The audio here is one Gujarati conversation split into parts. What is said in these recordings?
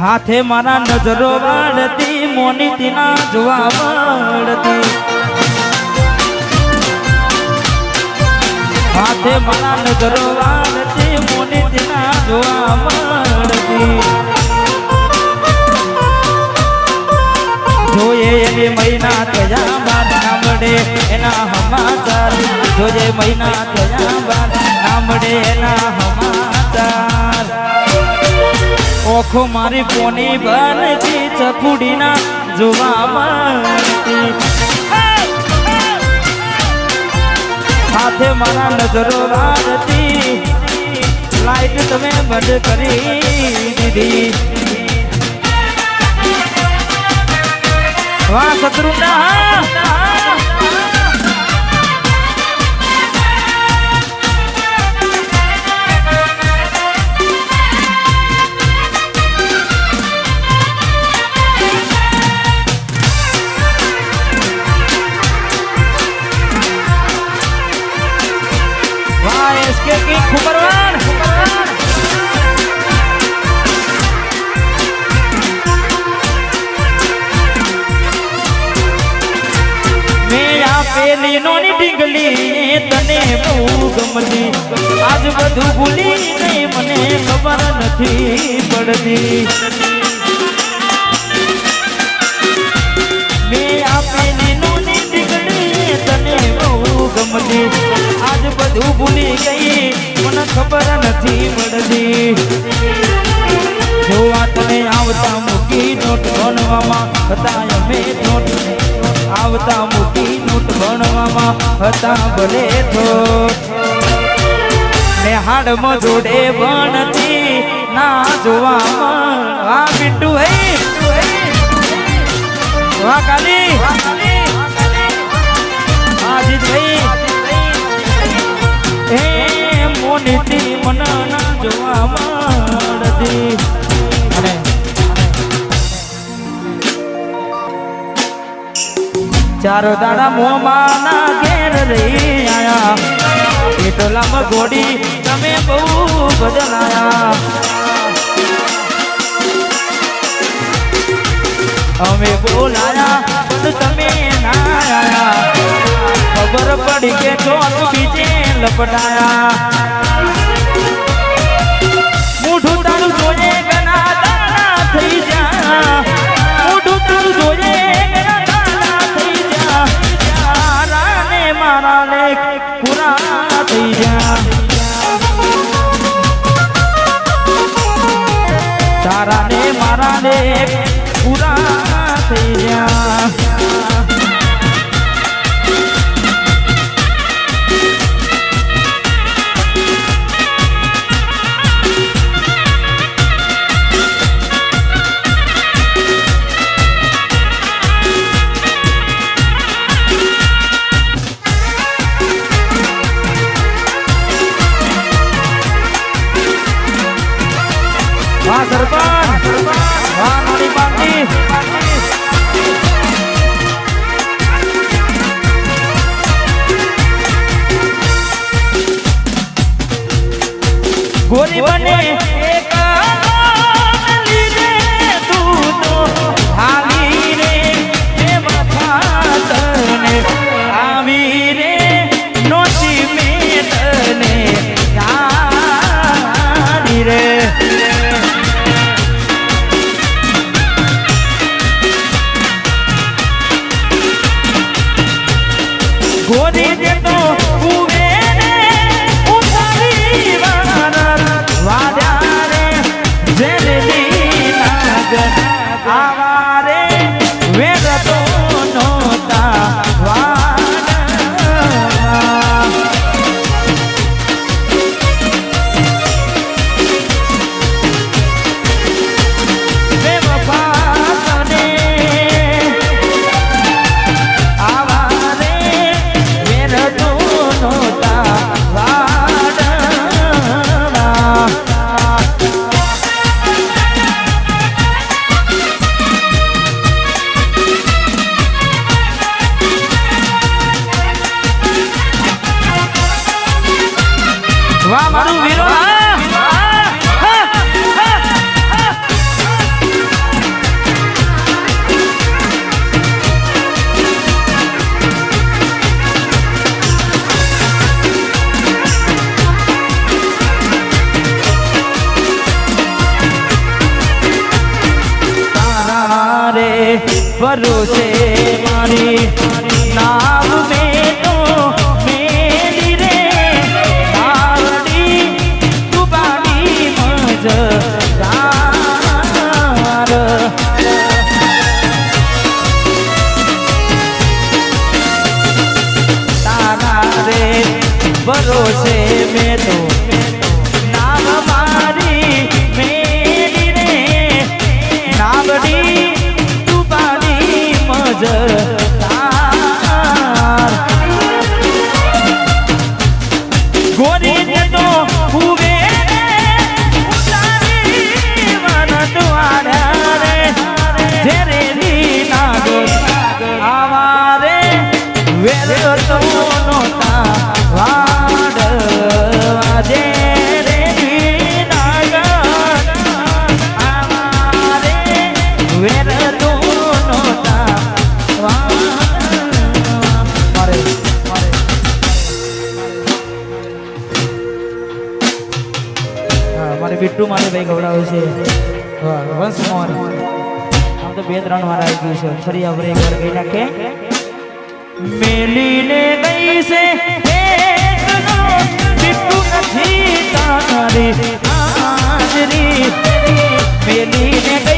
હાથે મારા નજરો વાળતી મોનીતીના જોવા વાળતી હાથે મારા નજરો વાળતી મોનીતીના જોવા વાળતી જોઈએ એવી મહિના થયા બાદ નામડે એના હમાચાર જોઈએ મહિના થયા બાદ નામડે એના સમાચાર. ઓખો મારી પોની બનતી ચકુડીના જોવા મળતી સાથે મારા નજરો વાળતી લાઈટ તમે બંધ કરી દીધી. વાહ શત્રુના કિંગ ખુબરવાન મેં આપેલી નોની તને બહુ ગમતી આજ બધું ભૂલી મને ખબર નથી પડતી. હતા અમે નોટ. આવતા મૂકી નોટ ભણવામાં હતા ભલે ઠોઠ ને હાડમાં જોડે ભણતી ના જોવામાં. આ બિટ્ટુ હે. વાહ કાલી. આજીત ભાઈ એ મોનીતી મન ના જોવા ચારો દાડા મોમાં ના ઘેર રહી આયા. એટલામાં ઘોડી તમે બહુ બદલાયા. અમે બોલાયા, પણ તમે ના ખબર પડી કે ચોક બીજે લપટાયા. carros કરીને તો હું મારે બિટ્ટુ મારે ભાઈ ગવડાવે છે. વંશ મોર આમ તો બે ત્રણ વાર આવી ગયું છે. ફરી આપણે એક વાર ગઈ નાખે. મેલીને ગઈ છે બિટ્ટુ નથી તારી હાજરી મેલીને ગઈ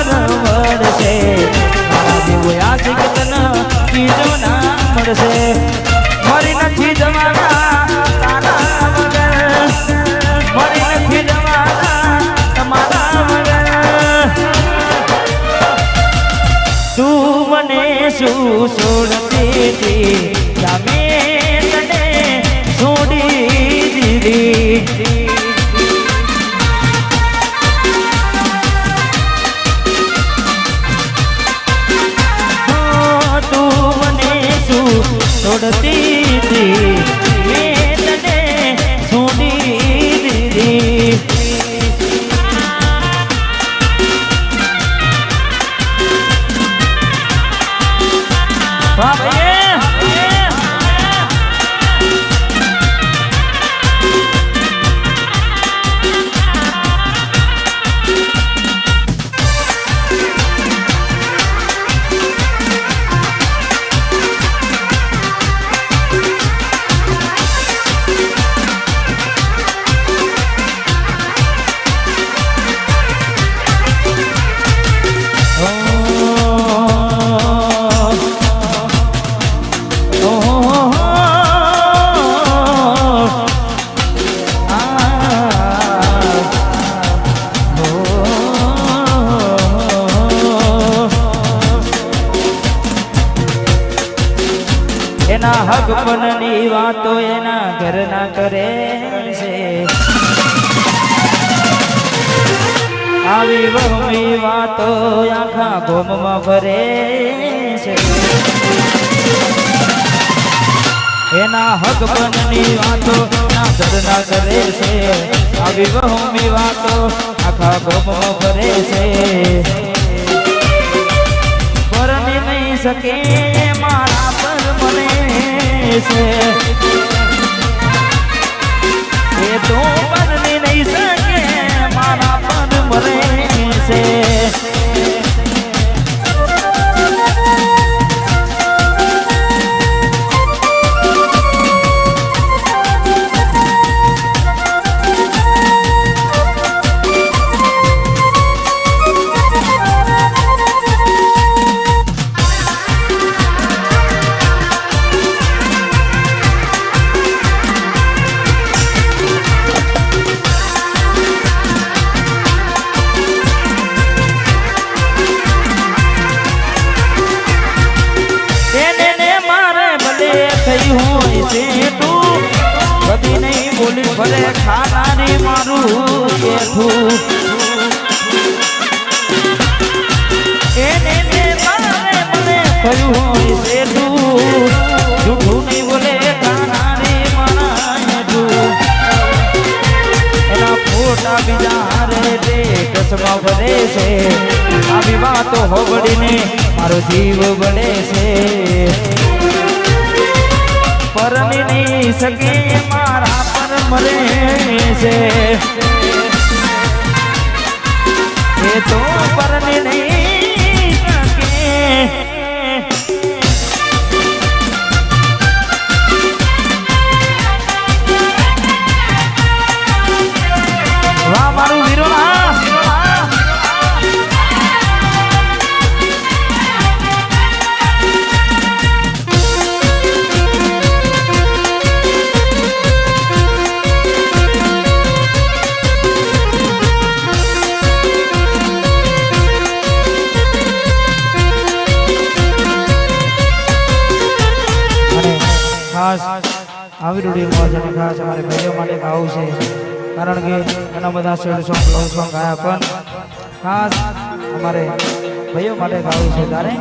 வரவா todo ti. આવી વાતો એના ઘરના કરે છે. આવી વહમી વાતો આખા ગોમમાં ફરે છે. એના હક બનની વાતો ના ધરના કરે છે. આવી વહમી વાતો આખા ગોમમાં ભરે છે. પરની નહીં શકે છે. એ તો એને હોય છે. આવી વાતો હોબડીને મારો જીવ બળે છે. પરણી નહીં શકે, મારા પર મરે છે. એ તો પરણી નહીં શકે. આવી રૂડી મોજ અને ખાસ અમારે ભાઈઓ માટે ગાવું છે. કારણ કે ઘણા બધા શેડ સોંગ લવ સોંગ ગાયા પણ ખાસ અમારે ભાઈઓ માટે ગાવું છે તારે.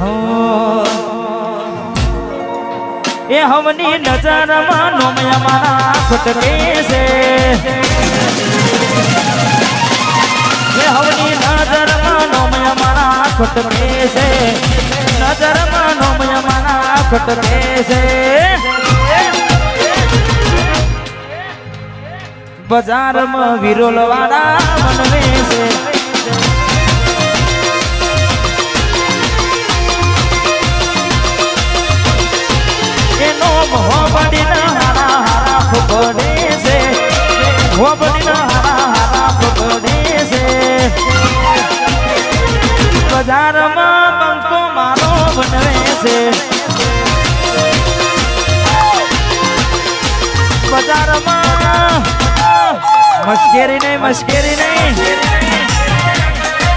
હો. એ હવની નજરમાં નોમયા મારા ખટકે છે. એ હવની નજરમાં નોમયા મારા ખટકે છે. નજરમાં નોમયા ખટકે છે બજારમાં વિરોલ વાળા મનવે છે એનો મશ્કેરી નહીં મશ્કેરી નહીં.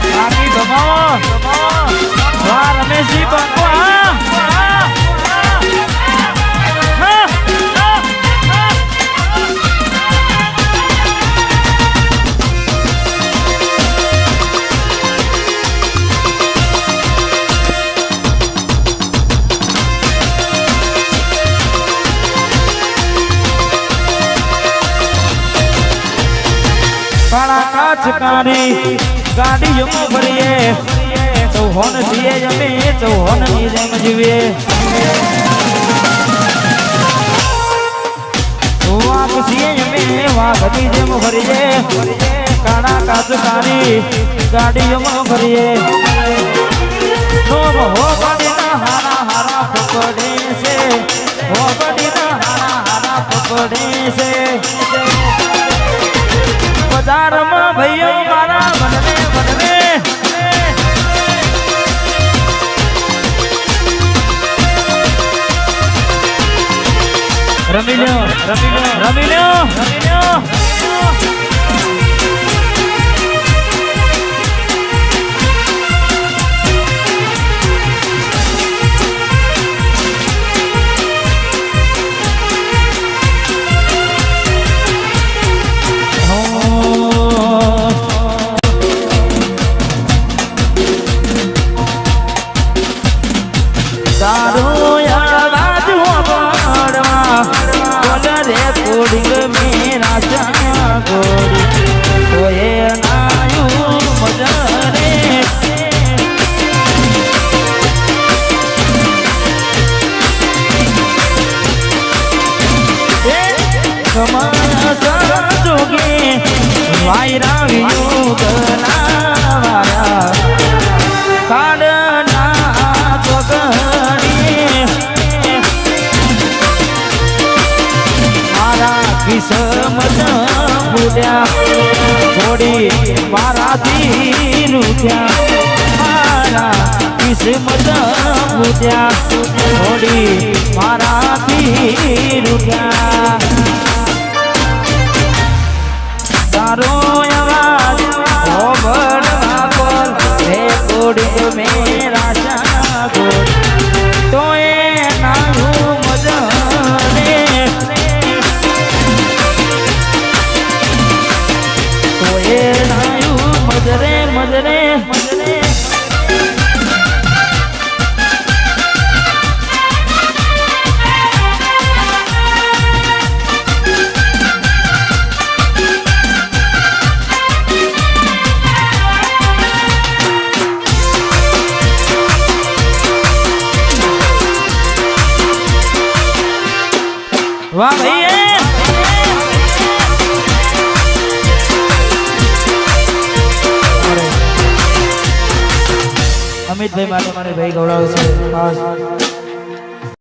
બાકી વાહ રમેશજી હા, હા, કાઢી ગાડીઓમાં ભરીએ. ચૌહોન જીએ જમે ચૌહોનની જેમ જીવીએ. વાઘ જીએ જમે, વાઘની જેમ ભરીએ. કાણા કાચ કાઢી ગાડીઓમાં ભરીએ. નોમ હો બડીના હારા હારા પકડે છે. હો બડીના હારા હારા પકડે છે. બજારમાં ભાઈઓ મારા મનને મનને રમી લ્યો રમી લ્યો રમી લ્યો રમી લ્યો. રૂઠ્યા મારા કિસ્મત ફૂટ્યા થોડી મારાથી રૂઠ્યા તારો અવાજ હોબળવા કોલ રેકોર્ડિંગ મેરા અમિતભાઈ માટે મારે ભાઈ ગૌરવ છે ખાસ